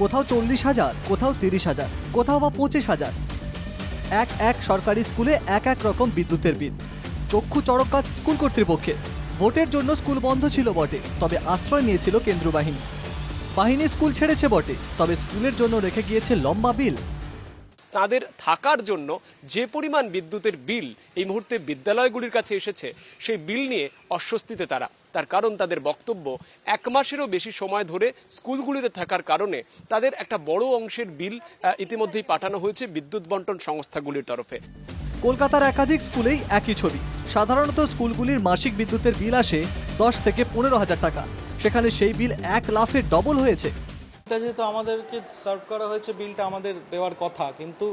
কোথাও চল্লিশ হাজার, কোথাও তিরিশ হাজার, কোথাও বা পঁচিশ হাজার। এক এক সরকারি স্কুলে এক এক রকম বিদ্যুতের বিল। চক্ষু চড়ক কাজ স্কুল কর্তৃপক্ষের। ভোটের জন্য স্কুল বন্ধ ছিল বটে, তবে আশ্রয় নিয়েছিল কেন্দ্র বাহিনী বাহিনী স্কুল ছেড়েছে বটে, তবে স্কুলের জন্য রেখে গিয়েছে লম্বা বিল। তাদের থাকার জন্য যে পরিমাণ বিদ্যুতের বিল এই মুহূর্তে বিদ্যালয়গুলির কাছে এসেছে, সেই বিল নিয়ে অস্বস্তিতে তারা। তার কারণ তাদের বক্তব্য, এক মাসেরও বেশি সময় ধরে স্কুলগুলিতে থাকার কারণে তাদের একটা বড় অংশের বিল ইতিমধ্যেই পাঠানো হয়েছে বিদ্যুৎ বন্টন সংস্থাগুলির তরফে। কলকাতার একাধিক স্কুলেই একই ছবি। সাধারণত স্কুলগুলির মাসিক বিদ্যুতের বিল আসে দশ থেকে পনেরো হাজার টাকা। সেখানে সেই বিল এক লাফে ডবল হয়েছে। এটা যেহেতু আমাদেরকে সার্ভ করা হয়েছে, বিলটা আমাদের দেওয়ার কথা। কিন্তু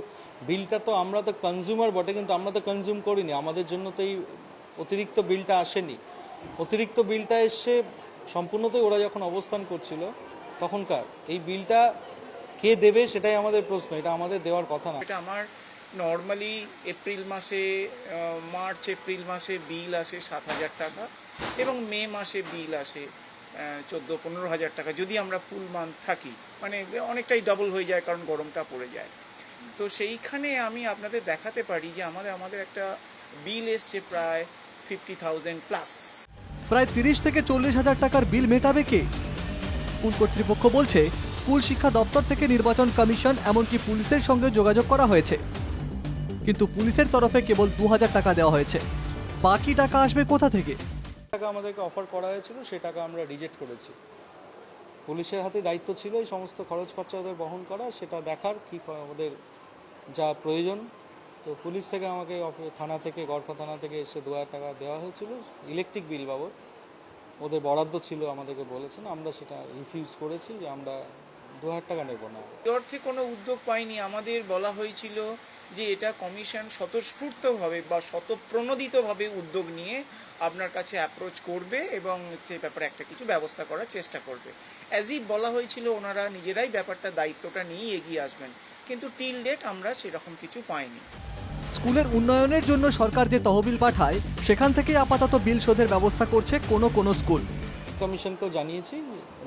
বিলটা তো আমরা তো কনজিউমার বটে, কিন্তু আমরা তো কনজিউম করিনি। আমাদের জন্য তো এই অতিরিক্ত বিলটা আসেনি। অতিরিক্ত বিলটা এসে সম্পূর্ণতই ওরা যখন অবস্থান করছিল, তখনকার। এই বিলটা কে দেবে সেটাই আমাদের প্রশ্ন, এটা আমাদের দেওয়ার কথা না। এটা আমার নর্মালি এপ্রিল মাসে মার্চ এপ্রিল মাসে বিল আসে সাত হাজার টাকা এবং মে মাসে বিল আসে। চোদ্দ পনেরো হাজার টাকা যদি আমরা ফুল মান্থ থাকি মানে অনেকটাই ডাবল হয়ে যায় কারণ গরমটা পড়ে যায়। তো সেইখানে আমি আপনাদের দেখাতে পারি যে আমাদের আমাদের একটা বিল এসছে প্রায় ফিফটি থাউজেন্ড প্লাস প্রায় তিরিশ থেকে চল্লিশ হাজার টাকার বিল মেটাবে কে? স্কুল কর্তৃপক্ষ বলছে, স্কুল শিক্ষা দপ্তর থেকে নির্বাচন কমিশন এমনকি পুলিশের সঙ্গে যোগাযোগ করা হয়েছে। কিন্তু পুলিশের তরফে কেবল দু হাজার টাকা দেওয়া হয়েছে। বাকি টাকা আসবে কোথা থেকে? টাকা আমাদেরকে অফার করা হয়েছিল, সে টাকা আমরা রিজেক্ট করেছি। পুলিশের হাতে দায়িত্ব ছিল এই সমস্ত খরচ খরচা ওদের বহন করা, সেটা দেখার কি ওদের যা প্রয়োজন। তো পুলিশ থেকে আমাকে থানা থেকে, গড়ফা থানা থেকে এসে দু হাজার টাকা দেওয়া হয়েছিল। ইলেকট্রিক বিল বাবদ। ওদের বরাদ্দ ছিল, আমাদেরকে বলেছেন। আমরা সেটা রিফিউজ করেছি যে আমরা দু হাজার টাকা নেব না। অর্থে কোনো উদ্যোগ পাইনি। আমাদের বলা হয়েছিল যে এটা কমিশন স্বতঃস্ফূর্তভাবে বা স্বতঃপ্রণোদিতভাবে উদ্যোগ নিয়ে আপনার কাছে অ্যাপ্রোচ করবে এবং সে ব্যাপারে একটা কিছু ব্যবস্থা করার চেষ্টা করবে। অ্যাজ ইফ বলা হয়েছিল ওনারা নিজেরাই ব্যাপারটা দায়িত্বটা নিয়েই এগিয়ে আসবেন কিন্তু টিল ডেট আমরা সেরকম কিছু পাইনি। স্কুলের উন্নয়নের জন্য সরকার যে তহবিল পাঠায় সেখান থেকে আপাতত বিল শোধের ব্যবস্থা করছে কোনো কোনো স্কুল। কমিশনকেও জানিয়েছি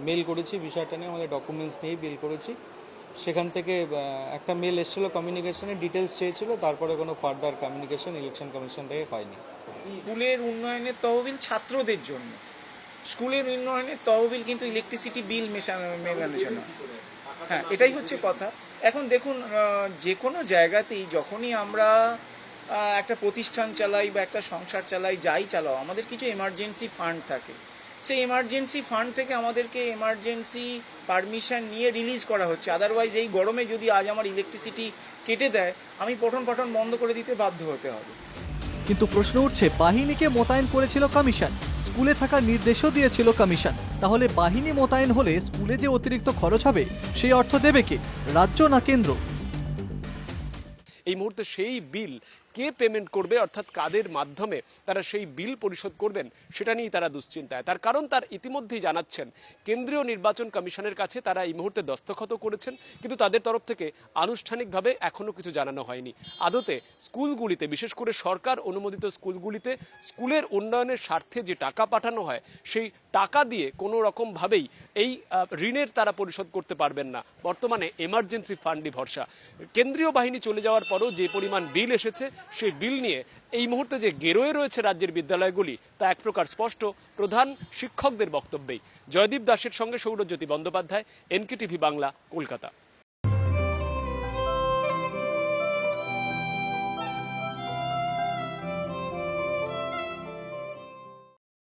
মেল করেছি বিষয়টা নিয়ে আমাদের ডকুমেন্টস নিয়ে বিল করেছি। সেখান থেকে একটা মেল এসেছিল কমিউনিকেশনের ডিটেলস চেয়েছিল, তারপরে কোনো ফার্দার কমিউনিকেশন ইলেকশন কমিশন থেকে হয়নি। স্কুলের উন্নয়নের তহবিল ছাত্রদের জন্য। স্কুলের উন্নয়নের তহবিল কিন্তু ইলেকট্রিসিটি বিল মেশানো, মেলানোর জন্য। হ্যাঁ এটাই হচ্ছে কথা। এখন দেখুন যে কোনো জায়গাতেই যখনই আমরা একটা প্রতিষ্ঠান চালাই বা একটা সংসার চালাই, যাই চালাও, আমাদের কিছু এমার্জেন্সি ফান্ড থাকে। সেই এমার্জেন্সি ফান্ড থেকে আমাদেরকে এমার্জেন্সি পারমিশন নিয়ে রিলিজ করা হচ্ছে। আদারওয়াইজ এই গরমে যদি আজ আমার ইলেকট্রিসিটি কেটে দেয় আমি পঠন পাঠন বন্ধ করে দিতে বাধ্য হতে হবে। কিন্তু প্রশ্ন উঠছে বাহিনীকে মোতায়েন করেছিল কমিশন স্কুলে থাকার নির্দেশও দিয়েছিল কমিশন তাহলে বাহিনী মোতায়েন হলে স্কুলে যে অতিরিক্ত খরচ হবে সেই অর্থ দেবে কে? রাজ্য না কেন্দ্র? এই মুহূর্তে সেই বিল কে পেমেন্ট করবে অর্থাৎ কাদের মাধ্যমে তারা সেই বিল পরিশোধ করবেন, সেটা নিয়েই তারা দুশ্চিন্তায়। তার কারণ তার ইতিমধ্যেই জানাচ্ছেন, কেন্দ্রীয় নির্বাচন কমিশনের কাছে তারা এই মুহূর্তে দস্তখত করেছেন, কিন্তু তাদের তরফ থেকে আনুষ্ঠানিকভাবে এখনও কিছু জানানো হয়নি। আদতে স্কুলগুলিতে, বিশেষ করে সরকার অনুমোদিত স্কুলগুলিতে, স্কুলের উন্নয়নের স্বার্থে যে টাকা পাঠানো হয়, সেই টাকা দিয়ে কোনো রকমভাবেই এই ঋণের তারা পরিশোধ করতে পারবেন না। বর্তমানে এমার্জেন্সি ফান্ডই ভরসা। কেন্দ্রীয় বাহিনী চলে যাওয়ার পরও যে পরিমাণ বিল এসেছে সেই বিল নিয়ে এই মুহূর্তে যে গেরোয়ে রয়েছে রাজ্যের বিদ্যালয়গুলি, তা এক প্রকার স্পষ্ট। প্রধান শিক্ষকদের বক্তব্যেই জয়দীপ দাসের সঙ্গে সৌরজ্যোতি বন্দ্যোপাধ্যায় এনকে টিভি বাংলা, কলকাতা।